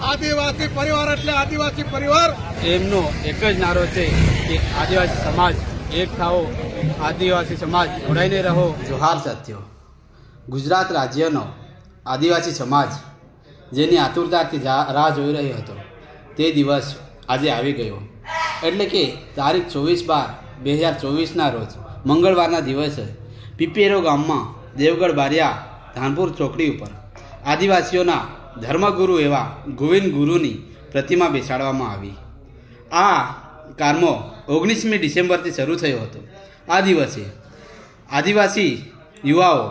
આદિવાસી પરિવાર એટલે આદિવાસી પરિવાર. એમનો એક જ નારો છે કે આદિવાસી સમાજ એક થાઓ આદિવાસી સમાજ જોડાઈને રહો. જોહાર સાથીઓ ગુજરાત રાજ્યનો આદિવાસી સમાજ જેની આતુરતાથી રાહ જોઈ રહ્યો હતો તે દિવસ આજે આવી ગયો. એટલે કે તારીખ ચોવીસ બાર બે હજાર ચોવીસના રોજ મંગળવારના દિવસે પીપેરો ગામમાં દેવગઢ બારિયા ધાનપુર ચોકડી ઉપર આદિવાસીઓના ધર્મગુરુ એવા ગોવિંદ ગુરુની પ્રતિમા બેસાડવામાં આવી. આ કારમો ઓગણીસમી ડિસેમ્બરથી શરૂ થયો હતો. આ દિવસે આદિવાસી યુવાઓ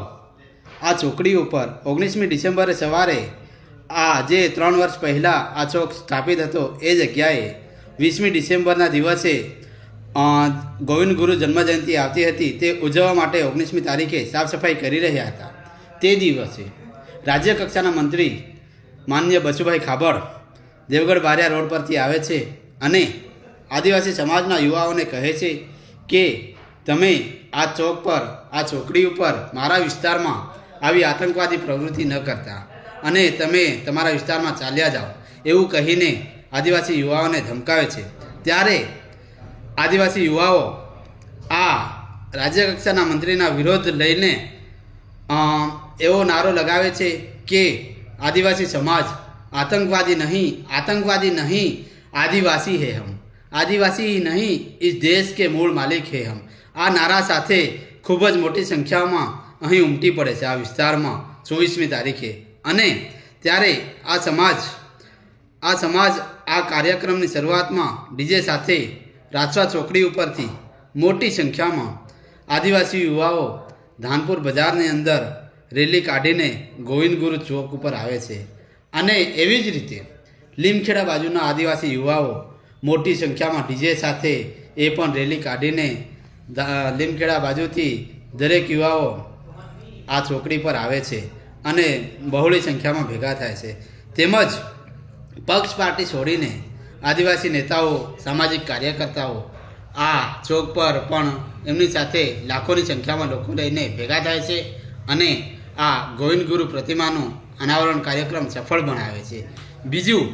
આ ચોકડી ઉપર ઓગણીસમી ડિસેમ્બરે સવારે આ જે ત્રણ વર્ષ પહેલાં આ ચોક સ્થાપિત હતો એ જગ્યાએ વીસમી ડિસેમ્બરના દિવસે ગોવિંદ ગુરુ જન્મજયંતિ આવતી હતી તે ઉજવવા માટે ઓગણીસમી તારીખે સાફ સફાઈ કરી રહ્યા હતા. તે દિવસે રાજ્ય કક્ષાના મંત્રી માન્ય બચુભાઈ ખાબડ દેવગઢ બારિયા રોડ પરથી આવે છે અને આદિવાસી સમાજના યુવાઓને કહે છે કે તમે આ ચોક પર, આ ચોકડી ઉપર મારા વિસ્તારમાં આવી આતંકવાદી પ્રવૃત્તિ ન કરતા અને તમે તમારા વિસ્તારમાં ચાલ્યા જાઓ એવું કહીને આદિવાસી યુવાઓને ધમકાવે છે. ત્યારે આદિવાસી યુવાઓ આ રાજ્ય કક્ષાના મંત્રીના વિરોધ લઈને એવો નારો લગાવે છે કે આદિવાસી સમાજ આતંકવાદી નહીં આતંકવાદી નહીં આદિવાસી હે હમ આદિવાસી ही નહીં इस देश के મૂળ માલિક હે હમ આ નારા સાથે ખૂબ જ મોટી સંખ્યામાં અહીં ઉમટી પડે છે આ વિસ્તારમાં ચોવીસમી તારીખે અને ત્યારે આ સમાજ આ સમાજ આ કાર્યક્રમની શરૂઆતમાં ડીજે સાથે રાજવા ચોકડી ઉપરથી મોટી સંખ્યામાં આદિવાસી યુવાઓ ધાનપુર બજારની અંદર રેલી કાઢીને ગોવિંદ ગુરુ ચોક ઉપર આવે છે. અને એવી જ રીતે લીમખેડા બાજુના આદિવાસી યુવાઓ મોટી સંખ્યામાં ડીજે સાથે એ પણ રેલી કાઢીને લીમખેડા બાજુથી દરેક યુવાઓ આ ચોકડી પર આવે છે અને બહોળી સંખ્યામાં ભેગા થાય છે. તેમજ પક્ષ પાર્ટી છોડીને આદિવાસી નેતાઓ, સામાજિક કાર્યકર્તાઓ આ ચોક પર પણ એમની સાથે લાખોની સંખ્યામાં લોકો લઈને ભેગા થાય છે અને આ ગોવિંદ ગુરુ પ્રતિમાનું અનાવરણ કાર્યક્રમ સફળ બનાવે છે. બીજું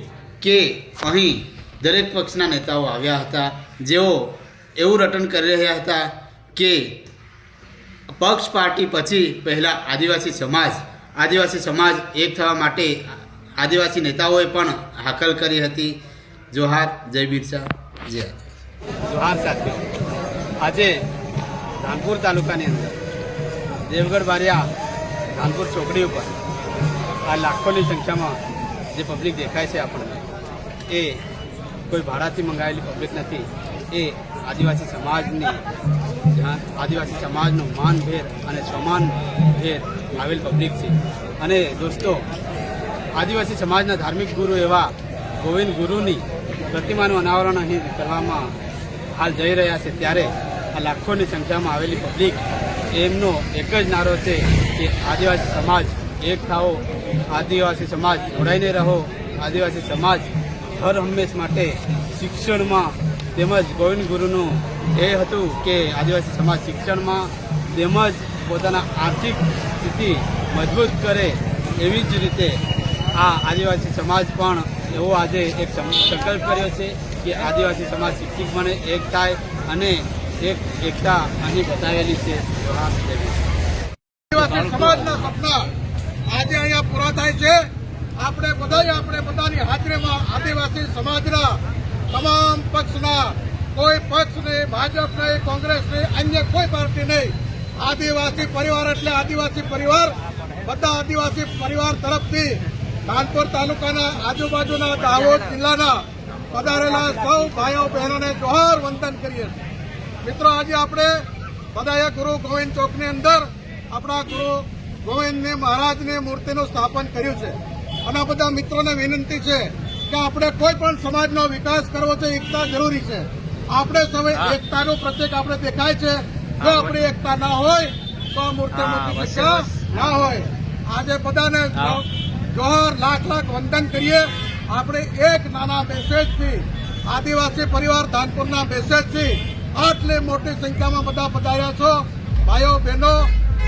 કે અહીં દરેક પક્ષના નેતાઓ આવ્યા હતા. જેઓ એવું રટન કરી રહ્યા હતા કે પક્ષ પાર્ટી પછી પહેલાં આદિવાસી સમાજ આદિવાસી સમાજ એક થવા માટે આદિવાસી નેતાઓએ પણ હાકલ કરી હતી. જોહાર, જય બિરસા, જય જોહાર સાથીઓ, આજે ધાનપુર તાલુકાની અંદર દેવગઢ બારિયા ધાનપુર ચોકડી ઉપર આ લાખોની સંખ્યામાં જે પબ્લિક દેખાય છે આપણને, એ કોઈ ભાડાથી મંગાવેલી પબ્લિક નથી. એ આદિવાસી સમાજની આદિવાસી સમાજનું માનભેર અને સમાન ભેર આવેલ પબ્લિક છે. અને દોસ્તો, આદિવાસી સમાજના ધાર્મિક ગુરુ એવા ગોવિંદ ગુરુની પ્રતિમાનું અનાવરણ અહીં કરવામાં હાલ જઈ રહ્યા છે. ત્યારે આ લાખોની સંખ્યામાં આવેલી પબ્લિક એમનો એક જ નારો છે કે આદિવાસી સમાજ એક થાઓ, આદિવાસી સમાજ જોડાઈને રહો, આદિવાસી સમાજ હર હંમેશ માટે શિક્ષણમાં તેમજ ગોવિંદ ગુરુનું એ હતું કે આદિવાસી સમાજ શિક્ષણમાં તેમજ પોતાના આર્થિક સ્થિતિ મજબૂત કરે એવી જ રીતે આ આદિવાસી સમાજ પણ એવો આજે એક સંકલ્પ કર્યો છે કે આદિવાસી સમાજ શિક્ષિત બને, એક થાય અને એક એકતા અહીં બતાવેલી છે. આદિવાસી સમાજના સપના આજે અહીંયા પૂરા થાય છે. આપણે બધા આપણે બધાની હાજરીમાં આદિવાસી સમાજના તમામ પક્ષના કોઈ પક્ષ નહીં ભાજપ નહીં કોંગ્રેસ નહીં અન્ય કોઈ પાર્ટી નહીં. આદિવાસી પરિવાર એટલે આદિવાસી પરિવાર. બધા આદિવાસી પરિવાર તરફથી કાનપુર તાલુકાના આજુબાજુના દાહોદ જિલ્લાના પધારેલા સૌ ભાઈઓ બહેનોને જોહાર વંદન કરીએ છીએ. મિત્રો આજે આપણે બધાએ ગુરુ ગોવિંદ ચોકની અંદર આપણા ગુરુ ગોવિંદને મહારાજની મૂર્તિનું સ્થાપન કર્યું છે. અને બધા મિત્રોને વિનંતી છે કે આપણે કોઈ પણ સમાજનો વિકાસ કરવો છે એકતા જરૂરી છે. આપણે સૌ એકતાનું પ્રત્યેક આપણે દેખાય છે. જો આપણી એકતા ના હોય તો આ મૂર્તિ ના હોય. આજે બધાને જોહર લાખ લાખ વંદન કરીએ. આપણે એક નાના મેસેજથી આદિવાસી પરિવાર ધાનપુરના મેસેજથી આટલી મોટી સંખ્યામાં બધા પધાર્યા છો. ભાઈઓ બહેનો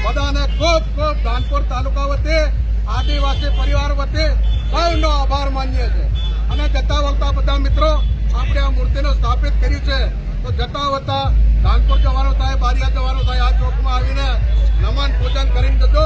બધાને ખૂબ ખૂબ ધાનપુર તાલુકા વતી, આદિવાસી પરિવાર વતી સૌનો આભાર માનીએ છીએ. અને જતા વળતા બધા મિત્રો, આપણે આ મૂર્તિને સ્થાપિત કરી છે. તો જતા વળતા ધાનપુર જવાનો થાય, બારિયા જવાનો થાય, આ ચોકમાં આવીને નમન પૂજન કરીને જજો.